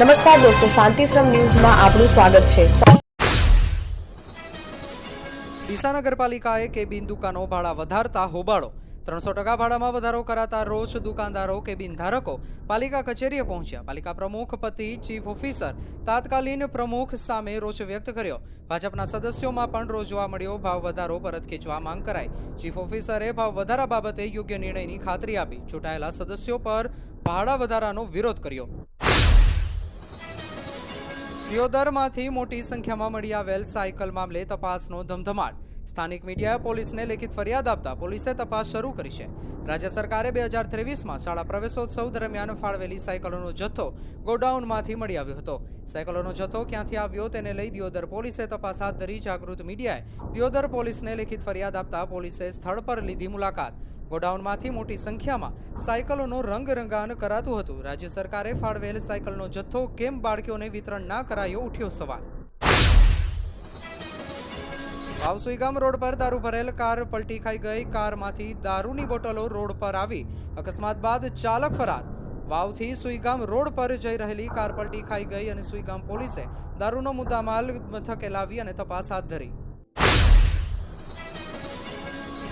નમસ્કાર દોસ્તો, શાંતિશ્રમ ન્યૂઝમાં આપનું સ્વાગત છે. ડીસા નગરપાલિકાએ કેબિન દુકાનો ભાડા વધારતા હોબાળો. ત્રણસો ટકા ભાડામાં વધારો કરાતા રોષ દુકાનદારો, કેબિન ધારકો પાલિકા કચેરીએ પહોંચ્યા. પાલિકા પ્રમુખ, પતિ, ચીફ ઓફિસર, તાત્કાલિન પ્રમુખ સામે રોષ વ્યક્ત કર્યો. ભાજપના સદસ્યોમાં પણ રોષ જોવા મળ્યો. ભાવ વધારો પરત ખેંચવા માંગ કરાઈ. ચીફ ઓફિસરે ભાવ વધારા બાબતે યોગ્ય નિર્ણયની ખાતરી આપી. ચૂંટાયેલા સદસ્યો પર ભાડા વધારાનો વિરોધ કર્યો. દિયોદરમાંથી મોટી સંખ્યામાં મળી આવેલ સાયકલ મામલે તપાસનો ધમધમાટ. સ્થાનિક મીડિયાએ પોલીસને લેખિત ફરિયાદ આપતા પોલીસે તપાસ શરૂ કરી છે. રાજ્ય સરકારે બે હજાર ત્રેવીસમાં શાળા પ્રવેશોત્સવ દરમિયાન ફાળવેલી સાયકલોનો જથ્થો ગોડાઉનમાંથી મળી આવ્યો હતો. સાયકલોનો જથ્થો ક્યાંથી આવ્યો તેને લઈ દિયોદર પોલીસે તપાસ હાથ ધરી જાગૃત મીડિયાએ દિયોદર પોલીસને લેખિત ફરિયાદ આપતા પોલીસે સ્થળ પર લીધી મુલાકાત. ગોડાઉનમાંથી મોટી સંખ્યામાં સાયકલોનો રંગરંગાન કરાતું હતું. રાજ્ય સરકારે ફાળવેલ સાયકલનો જથ્થો કેમ બાળકીઓને વિતરણ ના કરાયો ઉઠ્યો સવાલ. વાવસુઈગામ રોડ પર દારૂ ભરેલ કાર પલટી ખાઈ ગઈ. કારમાંથી દારૂની બોટલો રોડ પર આવી. અકસ્માત બાદ ચાલક ફરાર. વાવથી સુઈગામ રોડ પર જઈ રહેલી કાર પલટી ખાઈ ગઈ અને સુઈગામ પોલીસે દારૂનો મુદ્દામાલ મથકે લાવી અને તપાસ હાથ ધરી.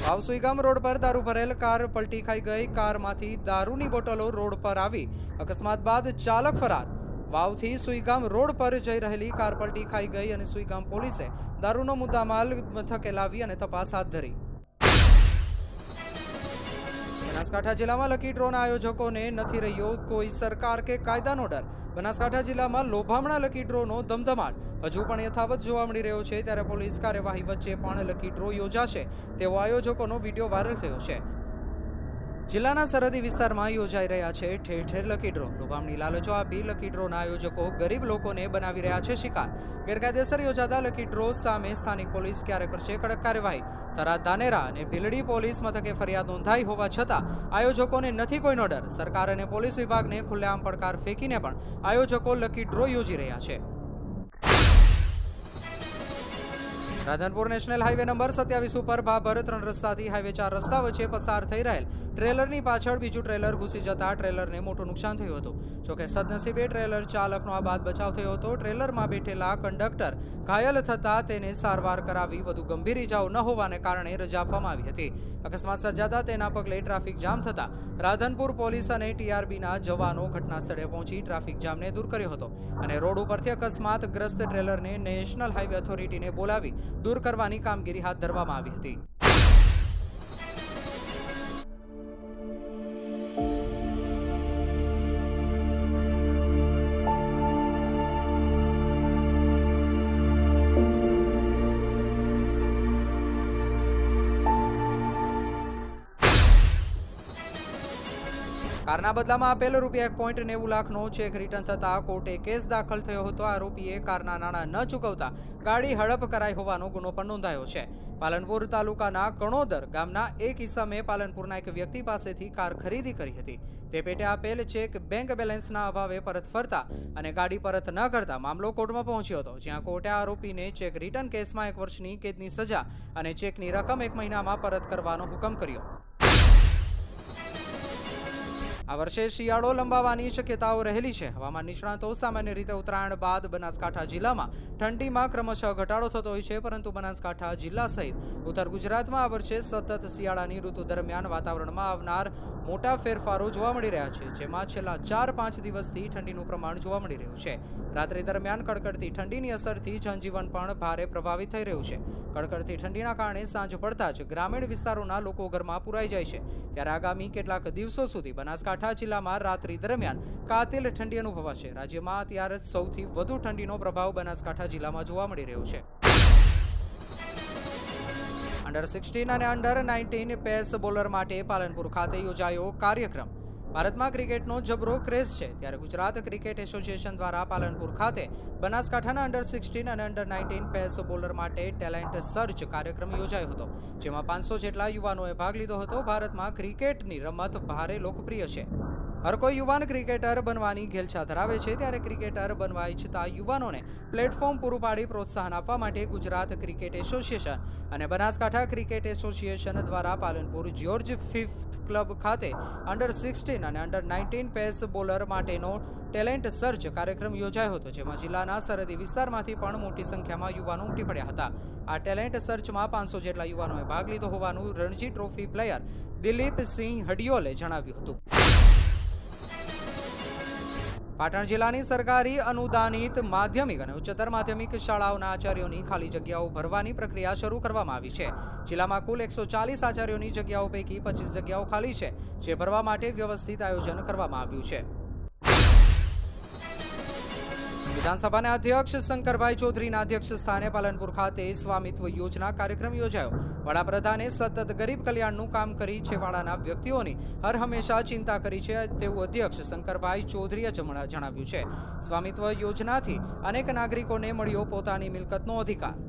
વાવસુઈગામ રોડ પર દારૂ ભરેલ કાર પલટી ખાઈ ગઈ. કારમાંથી દારૂની બોટલો રોડ પર આવી. અકસ્માત બાદ ચાલક ફરાર. વાવથી સુઈગામ રોડ પર જઈ રહેલી કાર પલટી ખાઈ ગઈ અને સુઈગામ પોલીસે દારૂનો મુદ્દામાલ મથકે લાવી અને તપાસ હાથ ધરી. બનાસકાંઠા જિલ્લામાં લકી ડ્રોન આયોજકોને નથી રહ્યો કોઈ સરકાર કે કાયદાનો ડર. બનાસકાંઠા જિલ્લામાં લોભામણા લકી ડ્રોનો ધમધમાટ. હજુ પણ યથાવત જોવા મળી રહ્યો છે, ત્યારે પોલીસ કાર્યવાહી વચ્ચે પણ લકી ડ્રો યોજાશે. તેવો આયોજકોનો વીડિયો વાયરલ થયો છે. જિલ્લાના સરહદી વિસ્તારમાં યોજાઈ રહ્યા છે ઠેર ઠેર લકી ડ્રો. લોભામણી લાલચો આપી લકી ડ્રોના આયોજકો ગરીબ લોકોને બનાવી રહ્યા છે શિકાર. ગેરકાયદેસર યોજાતા લકી ડ્રો સામે સ્થાનિક પોલીસ ક્યારે કરશે કડક કાર્યવાહી? થરાદ ધાનેરા અને ભીલડી પોલીસ મથકે ફરિયાદ નોંધાઈ હોવા છતાં આયોજકોને નથી કોઈનો ડર. સરકાર અને પોલીસ વિભાગને ખુલ્લેઆમ પડકાર ફેંકીને પણ આયોજકો લકી ડ્રો યોજી રહ્યા છે. રાધનપુર નેશનલ હાઈવે નંબર સત્યાવીસ ઉપર ભાભર ત્રણ રસ્તાથી હાઈવે ચાર રસ્તા વચ્ચે પસાર થઈ રહેલ ટ્રેલરની પાછળ બીજું ટ્રેલર ઘૂસી જતા ટ્રેલરને મોટું નુકસાન થયું હતું. જોકે સદનસીબે ટ્રેલર ચાલકનો આ બાદ બચાવ થયો હતો. ટ્રેલરમાં બેઠેલા કંડક્ટર ઘાયલ થતા તેને સારવાર કરાવી વધુ ગંભીર ઇજાઓ ન હોવાને કારણે રજા આપવામાં આવી હતી. અકસ્માત સર્જાતા તેના પગલે ટ્રાફિક જામ થતા રાધનપુર પોલીસ અને ટીઆરબીના જવાનો ઘટના સ્થળે પહોંચી ટ્રાફિક જામને દૂર કર્યો હતો અને રોડ ઉપરથી અકસ્માતગ્રસ્ત ટ્રેલરને નેશનલ હાઈવે ઓથોરિટીને બોલાવી દૂર કરવાની કામગીરી હાથ ધરવામાં આવી હતી. કારના બદલામાં આપેલો રૂપિયા એક પોઈન્ટ નેવું લાખનો ચેક રિટર્ન થતા કોર્ટે કેસ દાખલ થયો હતો. આરોપીએ કારના નાણાં ન ચૂકવતા ગાડી હડપ કરાઈ હોવાનો ગુનો પણ નોંધાયો છે. પાલનપુર તાલુકાના કણોદર ગામના એક ઇસમે પાલનપુરના એક વ્યક્તિ પાસેથી કાર ખરીદી કરી હતી. તે પેટે આપેલ ચેક બેંક બેલેન્સના અભાવે પરત ફરતા અને ગાડી પરત ન કરતા મામલો કોર્ટમાં પહોંચ્યો હતો, જ્યાં કોર્ટે આરોપીને ચેક રિટર્ન કેસમાં એક વર્ષની કેદની સજા અને ચેકની રકમ એક મહિનામાં પરત કરવાનો હુકમ કર્યો. આ વર્ષે શિયાળો લંબાવાની શક્યતાઓ રહેલી છે. હવામાન નિષ્ણાતો સામાન્ય રીતે ઉત્તરાયણ બાદ બનાસકાંઠા જિલ્લામાં ઠંડીમાં ક્રમશઃ ઘટાડો થતો હોય છે, પરંતુ બનાસકાંઠા જિલ્લા સહિત ઉત્તર ગુજરાતમાં આ વર્ષે સતત શિયાળાની ઋતુ દરમિયાન વાતાવરણમાં આવનાર મોટા ફેરફારો જોવા મળી રહ્યા છે, જેમાં છેલ્લા ચાર પાંચ દિવસથી ઠંડીનું પ્રમાણ જોવા મળી રહ્યું છે. રાત્રિ દરમિયાન કડકડતી ઠંડીની અસરથી જનજીવન પણ ભારે પ્રભાવિત થઈ રહ્યું છે. કડકડતી ઠંડીના કારણે સાંજ પડતા જ ગ્રામીણ વિસ્તારોના લોકો ઘરમાં પુરાઈ જાય છે. ત્યારે આગામી કેટલાક દિવસો સુધી બનાસકાંઠા જિલ્લામાં રાત્રિ દરમિયાન કાતિલ ઠંડી અનુભવાશે. રાજ્યમાં અત્યારે સૌથી વધુ ઠંડીનો પ્રભાવ બનાસકાંઠા જિલ્લામાં જોવા મળી રહ્યો છે. અંડર સિક્સટીન અને અંડર નાઇન્ટીન પેસ બોલર માટે પાલનપુર ખાતે યોજાયો કાર્યક્રમ. ભારતમાં ક્રિકેટનો જબરો ક્રેઝ છે. ત્યારે ગુજરાત ક્રિકેટ એસોસિએશન દ્વારા પાલનપુર ખાતે બનાસકાંઠાના અંડર સિક્સટીન અને અંડર નાઇન્ટીન પેસ બોલર માટે ટેલેન્ટ સર્ચ કાર્યક્રમ યોજાયો હતો, જેમાં પાંચસો જેટલા યુવાનોએ ભાગ લીધો હતો. ભારતમાં ક્રિકેટની રમત ભારે લોકપ્રિય છે. હર કોઈ યુવાન ક્રિકેટર બનવાની ઘેલછા ધરાવે છે, ત્યારે ક્રિકેટર બનવા ઈચ્છતા યુવાનોને પ્લેટફોર્મ પૂરું પાડી પ્રોત્સાહન આપવા માટે ગુજરાત ક્રિકેટ એસોસિએશન અને બનાસકાંઠા ક્રિકેટ એસોસિએશન દ્વારા પાલનપુર જ્યોર્જ ફિફ્થ ક્લબ ખાતે અંડર સિક્સટીન અને અંડર નાઇન્ટીન પેસ બોલર માટેનો ટેલેન્ટ સર્ચ કાર્યક્રમ યોજાયો હતો, જેમાં જિલ્લાના સરહદી વિસ્તારમાંથી પણ મોટી સંખ્યામાં યુવાનો ઉમટી પડ્યા હતા. આ ટેલેન્ટ સર્ચમાં પાંચસો જેટલા યુવાનોએ ભાગ લીધો હોવાનું રણજી ટ્રોફી પ્લેયર દિલીપસિંહ હડિયોલે જણાવ્યું હતું. પાટણ જિલ્લાની સરકારી અનુદાનિત માધ્યમિક અને ઉચ્ચતર માધ્યમિક શાળાઓના આચાર્યોની ખાલી જગ્યાઓ ભરવાની પ્રક્રિયા શરૂ કરવામાં આવી છે. જિલ્લામાં કુલ એકસો ચાલીસ આચાર્યોની જગ્યાઓ પૈકી પચીસ જગ્યાઓ ખાલી છે, જે ભરવા માટે વ્યવસ્થિત આયોજન કરવામાં આવ્યું છે. વિધાનસભાના અધ્યક્ષ શંકરભાઈ ચૌધરીના અધ્યક્ષ સ્થાને પાલનપુર ખાતે સ્વામિત્વ યોજના કાર્યક્રમ યોજાયો. વડાપ્રધાને સતત ગરીબ કલ્યાણનું કામ કરી છેવાડાના વ્યક્તિઓની હર હંમેશા ચિંતા કરી છે તેવું અધ્યક્ષ શંકરભાઈ ચૌધરીએ જણાવ્યું છે. સ્વામિત્વ યોજનાથી અનેક નાગરિકોને મળ્યો પોતાની મિલકતનો અધિકાર.